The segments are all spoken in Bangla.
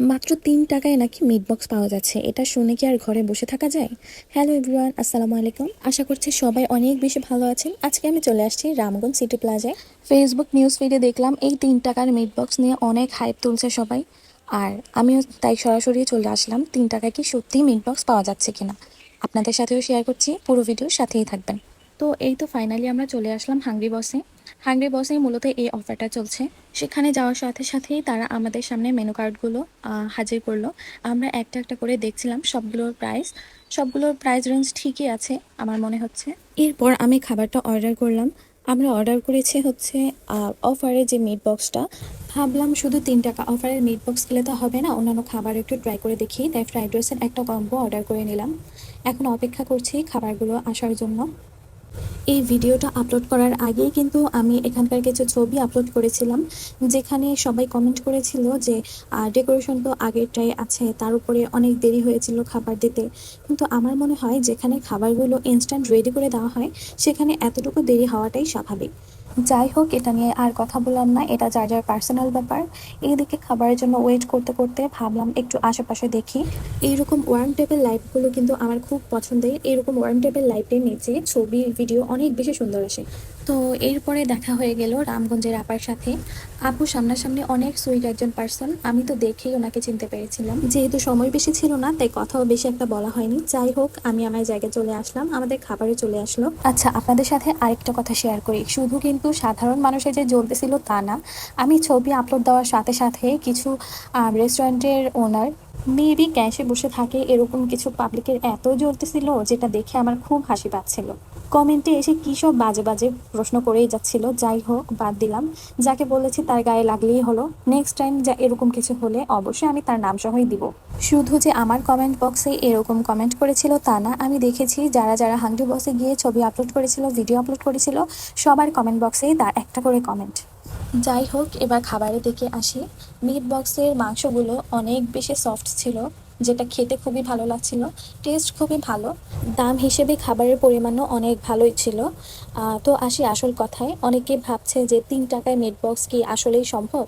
মাত্র তিন টাকায় নাকি মিট বক্স পাওয়া যাচ্ছে। এটা শুনে কি আর ঘরে বসে থাকা যায়? হ্যালো এভরিওয়ান আসসালামু আলাইকুম। আশা করছি সবাই অনেক বেশি ভালো আছেন। আজকে আমি চলে আসছি রামগঞ্জ সিটি প্লাজায় ফেসবুক নিউজ ফিডে দেখলাম এই তিন টাকার মিট বক্স নিয়ে অনেক হাইপ তুলছে সবাই। আর আমিও তাই সরাসরি চলে আসলাম, তিন টাকায় কি সত্যিই মিট বক্স পাওয়া যাচ্ছে কিনা? আপনাদের সাথেও শেয়ার করছি, পুরো ভিডিও সাথেই থাকবেন। তো এই তো ফাইনালি আমরা চলে আসলাম হাংরি বসে হাংরি বসে মূলত এই অফারটা চলছে। সেখানে যাওয়ার সাথে সাথেই তারা আমাদের সামনে মেনু কার্ডগুলো হাজির করল। আমরা একটা একটা করে দেখছিলাম সবগুলোর প্রাইস সবগুলোর প্রাইস রেঞ্জ ঠিকই আছে আমার মনে হচ্ছে। এরপর আমি খাবারটা অর্ডার করলাম। আমরা অর্ডার করেছি হচ্ছে অফারে যে মিট বক্সটা ভাবলাম শুধু তিন টাকা অফারের মিট বক্স খেলে তো হবে না, অন্যান্য খাবার একটু ট্রাই করে দেখি। তাই ফ্রাইড রাইসের একটা কম্বো অর্ডার করে নিলাম। এখন অপেক্ষা করছি খাবারগুলো আসার জন্য। এই ভিডিওটা আপলোড করার আগেই কিন্তু আমি এখানকার কিছু ছবি আপলোড করেছিলাম, যেখানে সবাই কমেন্ট করেছিল যে ডেকোরেশন তো আগেরটাই আছে, তার উপরে অনেক দেরি হয়েছিল খাবার দিতে। কিন্তু আমার মনে হয় যেখানে খাবারগুলো ইনস্ট্যান্ট রেডি করে দেওয়া হয়, সেখানে এতটুকু দেরি হওয়াটাই স্বাভাবিক। যাই হোক, এটা নিয়ে আর কথা বললাম না। এটা যার যার পার্সোনাল ব্যাপার। এইদিকে খাবারের জন্য ওয়েট করতে করতে ভাবলাম একটু আশেপাশে দেখি। এইরকম ওয়ার্ম টেবিল লাইফগুলো কিন্তু আমার খুব পছন্দের। এরকম ওয়ার্ম টেবিল লাইফের নিচে ছবি ভিডিও অনেক বেশি সুন্দর আসে। তো এরপরে দেখা হয়ে গেল রামগঞ্জের আপার সাথে। আপু সামনাসামনি অনেক সুইট একজন পার্সন আমি তো দেখেই ওনাকে চিনতে পেরেছিলাম। যেহেতু সময় বেশি ছিল না, তাই কথাও বেশি একটা বলা হয়নি। যাই হোক, আমি আমার জায়গায় চলে আসলাম, আমাদের খাবারে চলে আসলো। আচ্ছা আপনাদের সাথে আরেকটা কথা শেয়ার করি। শুধু কিন্তু সাধারণ মানুষের যে জ্বলতেছিল তা না, আমি ছবি আপলোড দেওয়ার সাথে সাথে কিছু রেস্টুরেন্টের ওনার মেবি ক্যাশে বসে থাকে, এরকম কিছু পাবলিকের এত জ্বলতেছিল, যেটা দেখে আমার খুব হাসি পাচ্ছিল। কমেন্টে এসে কী সব বাজে বাজে প্রশ্ন করেই যাচ্ছিল, যাই হোক, বাদ দিলাম। যাকে বলেছি তার গায়ে লাগলেই হলো। নেক্সট টাইম যা এরকম কিছু হলে অবশ্যই আমি তার নাম সহই দিব। শুধু যে আমার কমেন্ট বক্সে এরকম কমেন্ট করেছিল তা না, আমি দেখেছি যারা যারা হাংরি বক্সে গিয়ে ছবি আপলোড করেছিল ভিডিও আপলোড করেছিল, সবার কমেন্ট বক্সেই তার একটা করে কমেন্ট যাই হোক, এবার খাবারের দিকে আসি। মিট বক্সের মাংসগুলো অনেক বেশি সফট ছিল। যেটা খেতে খুবই ভালো লাগছিল। টেস্ট খুবই ভালো। দাম হিসেবে খাবারের পরিমাণও অনেক ভালোই ছিল। তো আসি আসল কথায়। অনেকে ভাবছে যে তিন টাকায় মিট বক্স কি আসলেই সম্ভব?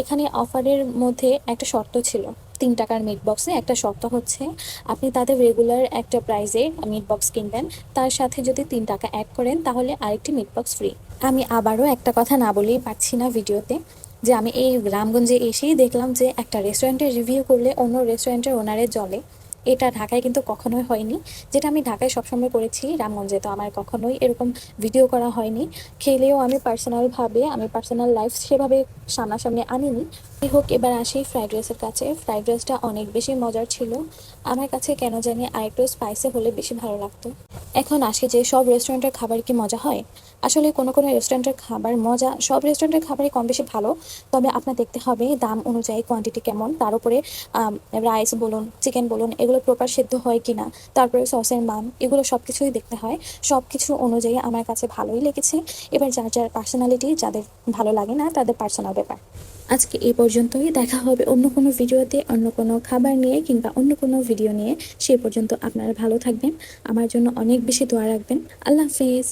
এখানে অফারের মধ্যে একটা শর্ত ছিল। তিন টাকার মিট বক্সে একটা শর্ত হচ্ছে, আপনি তাদের রেগুলার একটা প্রাইসে মিট বক্স কিনবেন। তার সাথে যদি তিন টাকা অ্যাড করেন, তাহলে আরেকটি মিট বক্স ফ্রি আমি আবারও একটা কথা না বলেই পারছি না ভিডিওতে। যে আমি এই গ্রামগঞ্জে এসেই দেখলাম যে একটা রেস্টুরেন্টের রিভিউ করলে অন্য রেস্টুরেন্টের ওনারের জলে। এটা ঢাকায় কিন্তু কখনোই হয়নি। যেটা আমি ঢাকায় সবসময় করেছি রামগঞ্জে, তো আমার কখনোই এরকম ভিডিও করা হয়নি। খেলেও আমি পার্সোনালভাবে আমি পার্সোনাল লাইফ সেভাবে সামনাসামনি আনিনি। যাই হোক, এবার আসি ফ্রাইড রাইসের কাছে। ফ্রাইড রাইসটা অনেক বেশি মজার ছিল। আমার কাছে কেন জানি আরেকটু স্পাইসে হলে বেশি ভালো লাগতো। এখন আসি যে সব রেস্টুরেন্টের খাবার কি মজা হয়? আসলে কোনো কোনো রেস্টুরেন্টের খাবার মজা, সব রেস্টুরেন্টের খাবারই কম বেশি ভালো, তবে আপনার দেখতে হবে দাম অনুযায়ী কোয়ান্টিটি কেমন, তার উপরে রাইস বলুন চিকেন বলুন, এগুলো প্রপার সেদ্ধ হয় কি না তারপরে সসের মান, এগুলো সব কিছুই দেখতে হয় সব কিছু অনুযায়ী আমার কাছে ভালোই লেগেছে। এবার যার যার পার্সোনালিটি যাদের ভালো লাগে না, তাদের পার্সোনাল ব্যাপার। আজকে এই পর্যন্তই, দেখা হবে অন্য কোনো ভিডিওতে, অন্য কোনো খাবার নিয়ে কিংবা অন্য কোনো ভিডিও নিয়ে। সেই পর্যন্ত আপনারা ভালো থাকবেন। আমার জন্য অনেক বেশি দোয়া রাখবেন। আল্লাহ হাফেজ।